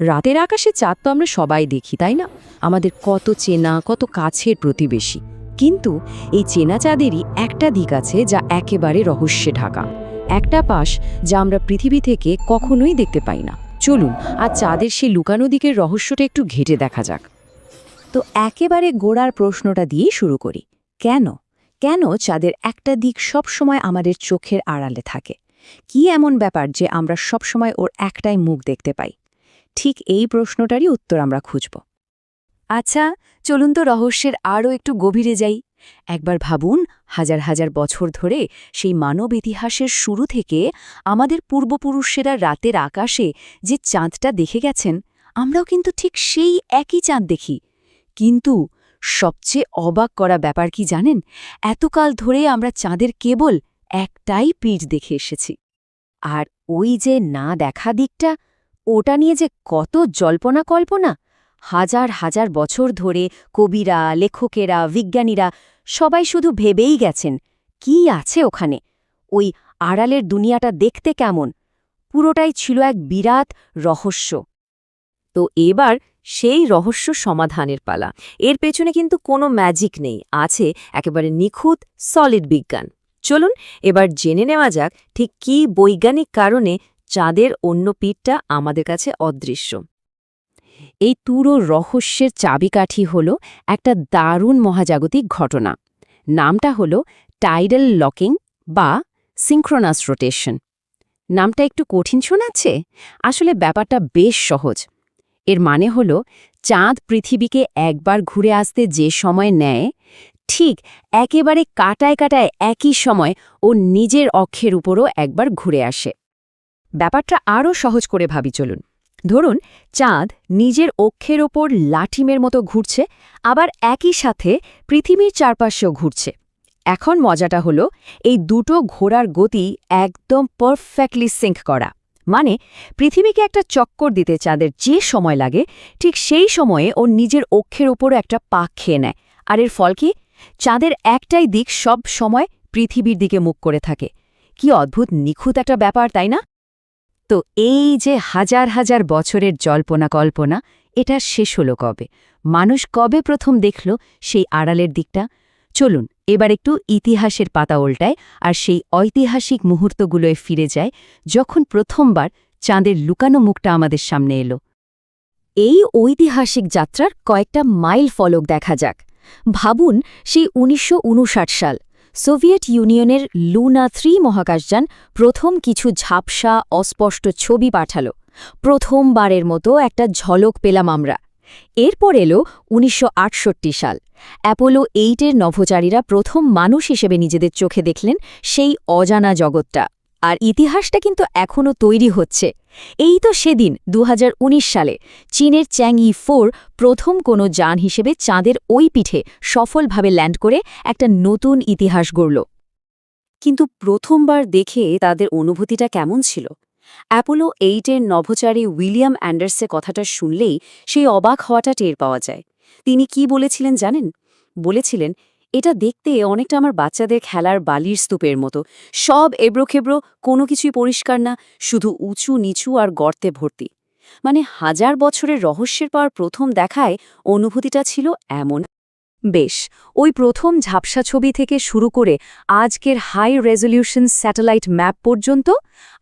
রাতের আকাশে চাঁদ তো আমরা সবাই দেখি, তাই না? আমাদের কত চেনা, কত কাছের প্রতিবেশী। কিন্তু এই চেনা চাঁদেরই একটা দিক আছে যা একেবারে রহস্যে ঢাকা। একটা পাশ যা আমরা পৃথিবী থেকে কখনোই দেখতে পাই না। চলুন আর চাঁদের সেই লুকানো দিকের রহস্যটা একটু ঘেটে দেখা যাক। তো একেবারে গোড়ার প্রশ্নটা দিয়েই শুরু করি। কেন? কেন চাঁদের একটা দিক সব সময় আমাদের চোখের আড়ালে থাকে? কি এমন ব্যাপার যে আমরা সব সময় ওর একটাই মুখ দেখতে পাই? ঠিক এই প্রশ্নটারই উত্তর আমরা খুঁজব। আচ্ছা চলুন তো রহস্যের আরও একটু গভীরে যাই। একবার ভাবুন, হাজার হাজার বছর ধরে সেই মানব ইতিহাসের শুরু থেকে আমাদের পূর্বপুরুষেরা রাতের আকাশে যে চাঁদটা দেখে গেছেন, আমরাও কিন্তু ঠিক সেই একই চাঁদ দেখি। কিন্তু সবচেয়ে অবাক করা ব্যাপার কি জানেন? এতকাল ধরে আমরা চাঁদের কেবল একটাই পিঠ দেখে এসেছি। আর ওই যে না দেখা দিকটা ওটা নিয়ে যে কত জল্পনা কল্পনা। হাজার হাজার বছর ধরে কবিরা, লেখকেরা, বিজ্ঞানীরা সবাই শুধু ভেবেই গেছেন, কি আছে ওখানে? ওই আড়ালের দুনিয়াটা দেখতে কেমন? পুরোটাই ছিল এক বিরাট রহস্য। তো এবার সেই রহস্য সমাধানের পালা। এর পেছনে কিন্তু কোনো ম্যাজিক নেই, আছে একেবারে নিখুঁত সলিড বিজ্ঞান। চলুন এবার জেনে নেওয়া যাক ঠিক কি বৈজ্ঞানিক কারণে চাঁদের অন্য পিঠটা আমাদের কাছে অদৃশ্য। এই তুরো রহস্যের চাবিকাঠি হল একটা দারুণ মহাজাগতিক ঘটনা। নামটা হল টাইডাল লকিং বা সিঙ্ক্রোনাস রোটেশন নামটা একটু কঠিন শোনাচ্ছে? আসলে ব্যাপারটা বেশ সহজ। এর মানে হল চাঁদ পৃথিবীকে একবার ঘুরে আসতে যে সময় নেয়, ঠিক একেবারে কাটায় কাটায় একই সময় ও নিজের অক্ষের উপরও একবার ঘুরে আসে। ব্যাপারটা আরও সহজ করে ভাবি, চলুন। ধরুন, চাঁদ নিজের অক্ষের ওপর লাঠিমের মতো ঘুরছে, আবার একই সাথে পৃথিবীর চারপাশেও ঘুরছে। এখন মজাটা হলো, এই দুটো ঘোড়ার গতি একদম পারফেক্টলি সিঙ্ক করা। মানে পৃথিবীকে একটা চক্কর দিতে চাঁদের যে সময় লাগে, ঠিক সেই সময়ে ও নিজের অক্ষের ওপরও একটা পাক খেয়ে নেয়। আর এর ফল কি? চাঁদের একটাই দিক সব সময় পৃথিবীর দিকে মুখ করে থাকে। কি অদ্ভুত, নিখুঁত একটা ব্যাপার, তাই না? তো এই যে হাজার হাজার বছরের জল্পনা কল্পনা এটা শেষ হলো কবে? মানুষ কবে প্রথম দেখল সেই আড়ালের দিকটা? চলুন, এবার একটু ইতিহাসের পাতা উল্টায় আর সেই ঐতিহাসিক মুহূর্তগুলোয় ফিরে যায় যখন প্রথমবার চাঁদের লুকানো মুখটা আমাদের সামনে এলো। এই ঐতিহাসিক যাত্রার কয়েকটা মাইল ফলক দেখা যাক। ভাবুন, সেই উনিশশো উনষাট সাল সোভিয়েত ইউনিয়নের লুনা থ্রি মহাকাশযান প্রথম কিছু ঝাপসা, অস্পষ্ট ছবি পাঠাল। প্রথমবারের মতো একটা ঝলক পেলাম আমরা। এরপর এলো উনিশশো আটষট্টি সাল। অ্যাপোলো এইটের নভোচারীরা প্রথম মানুষ হিসেবে নিজেদের চোখে দেখলেন সেই অজানা জগৎটা। আর ইতিহাসটা কিন্তু এখনও তৈরি হচ্ছে। এই তো সেদিন দু হাজার উনিশ সালে, চীনের চ্যাংই ফোর প্রথম কোনো যান হিসেবে চাঁদের ওই পিঠে সফলভাবে ল্যান্ড করে একটা নতুন ইতিহাস গড়ল। কিন্তু প্রথমবার দেখে তাদের অনুভূতিটা কেমন ছিল? অ্যাপোলো এইটের নভোচারী উইলিয়াম অ্যান্ডার্সে কথাটা শুনলেই সেই অবাক হওয়াটা টের পাওয়া যায়। তিনি কি বলেছিলেন জানেন? বলেছিলেন এটা দেখতে অনেকটা আমার বাচ্চাদের খেলার বালির স্তূপের মতো। সব এবড়োখেবড়ো কোনো কিছুই পরিষ্কার না, শুধু উঁচু, নিচু আর গর্তে ভর্তি। মানে হাজার বছরের রহস্যের পাওয়ার প্রথম দেখায় অনুভূতিটা ছিল এমন। বেশ, ওই প্রথম ঝাপসা ছবি থেকে শুরু করে আজকের হাই রেজলিউশন স্যাটেলাইট ম্যাপ পর্যন্ত,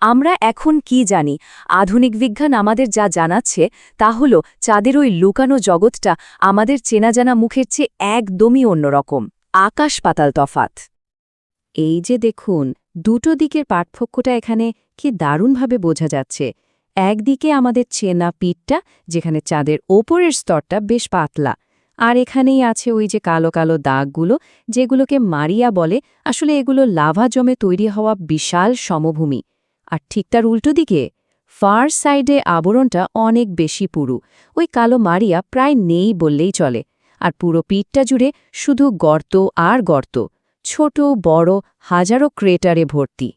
আমরা এখন কি জানি? আধুনিক বিজ্ঞান আমাদের যা জানাচ্ছে, তা হল, চাঁদের ওই লুকানো জগৎটা আমাদের চেনা জানা মুখের চেয়ে একদমই অন্যরকম। আকাশ পাতাল তফাত এই যে দেখুন, দুটো দিকের পার্থক্যটা এখানে কি দারুণভাবে বোঝা যাচ্ছে। একদিকে আমাদের চেনা পিঠটা, যেখানে চাঁদের ওপরের স্তরটা বেশ পাতলা, আর এখানেই আছে ওই যে কালো কালো দাগগুলো, যেগুলোকে মারিয়া বলে। আসলে এগুলো লাভা জমে তৈরি হওয়া বিশাল সমভূমি। আর ঠিক তার উল্টো দিকে, ফার সাইডে আবরণটা অনেক বেশি পুরু। ওই কালো মারিয়া প্রায় নেই বললেই চলে। আর পুরো পিঠটা জুড়ে শুধু গর্ত আর গর্ত, ছোট, বড়, হাজারো ক্রেটারে ভর্তি।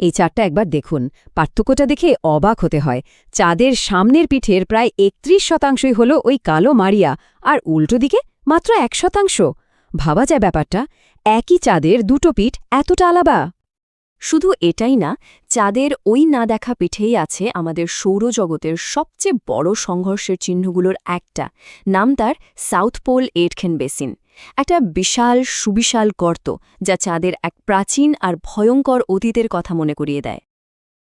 এই চারটা একবার দেখুন, পার্থক্যটা দেখে অবাক হতে হয়। চাঁদের সামনের পিঠের প্রায় একত্রিশ শতাংশই হল ওই কালো মারিয়া, আর উল্টো দিকে মাত্র এক শতাংশ। ভাবা যায় ব্যাপারটা, একই চাঁদের দুটো পিঠ এতটা আলাদা। শুধু এটাই না, চাঁদের ওই না দেখা পিঠেই আছে আমাদের সৌরজগতের সবচেয়ে বড় সংঘর্ষের চিহ্নগুলোর একটা। নাম তার সাউথ পোল এডখেন বেসিন। একটা বিশাল, সুবিশাল গর্ত যা চাঁদের এক প্রাচীন আর ভয়ঙ্কর অতীতের কথা মনে করিয়ে দেয়।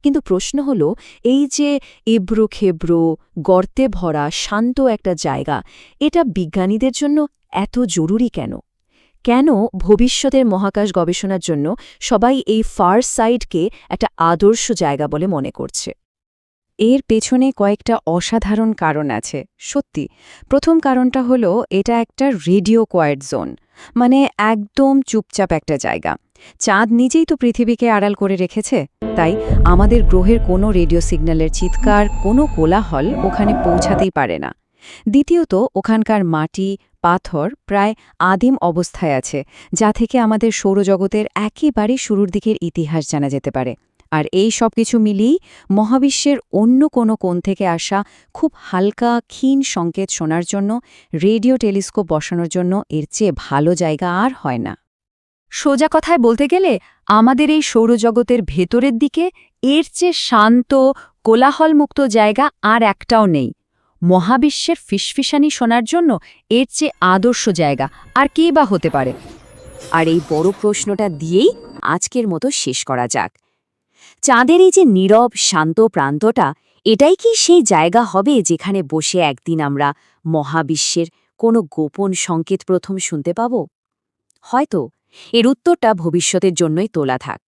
কিন্তু প্রশ্ন হল, এই যে এবড়ো খেব্রো গর্তে ভরা, শান্ত একটা জায়গা, এটা বিজ্ঞানীদের জন্য এত জরুরি কেন? কেন ভবিষ্যতের মহাকাশ গবেষণার জন্য সবাই এই ফার সাইডকে একটা আদর্শ জায়গা বলে মনে করছে? এর পেছনে কয়েকটা অসাধারণ কারণ আছে, সত্যি। প্রথম কারণটা হলো, এটা একটা রেডিও কোয়ার্ড জোন মানে একদম চুপচাপ একটা জায়গা। চাঁদ নিজেই তো পৃথিবীকে আড়াল করে রেখেছে, তাই আমাদের গ্রহের কোনো রেডিও সিগন্যালের চিৎকার, কোনো কোলাহল ওখানে পৌঁছাতেই পারে না। দ্বিতীয়ত, ওখানকার মাটি, পাথর প্রায় আদিম অবস্থায় আছে, যা থেকে আমাদের সৌরজগতের একেবারে শুরুর দিকের ইতিহাস জানা যেতে পারে। আর এই সব কিছু মিলিয়েই মহাবিশ্বের অন্য কোনো কোণ থেকে আসা খুব হালকা, ক্ষীণ সংকেত শোনার জন্য, রেডিও টেলিস্কোপ বসানোর জন্য এর চেয়ে ভালো জায়গা আর হয় না। সোজা কথায় বলতে গেলে, আমাদের এই সৌরজগতের ভেতরের দিকে এর চেয়ে শান্ত, কোলাহলমুক্ত জায়গা আর একটাও নেই। মহাবিশ্বের ফিসফিসানি শোনার জন্য এর চেয়ে আদর্শ জায়গা আর কে বা হতে পারে? আর এই বড় প্রশ্নটা দিয়েই আজকের মতো শেষ করা যাক। চাঁদের এই যে নীরব, শান্ত প্রান্তটা, এটাই কি সেই জায়গা হবে যেখানে বসে একদিন আমরা মহাবিশ্বের কোনো গোপন সংকেত প্রথম শুনতে পাব? হয়তো, এর উত্তরটা ভবিষ্যতের জন্যই তোলা থাক।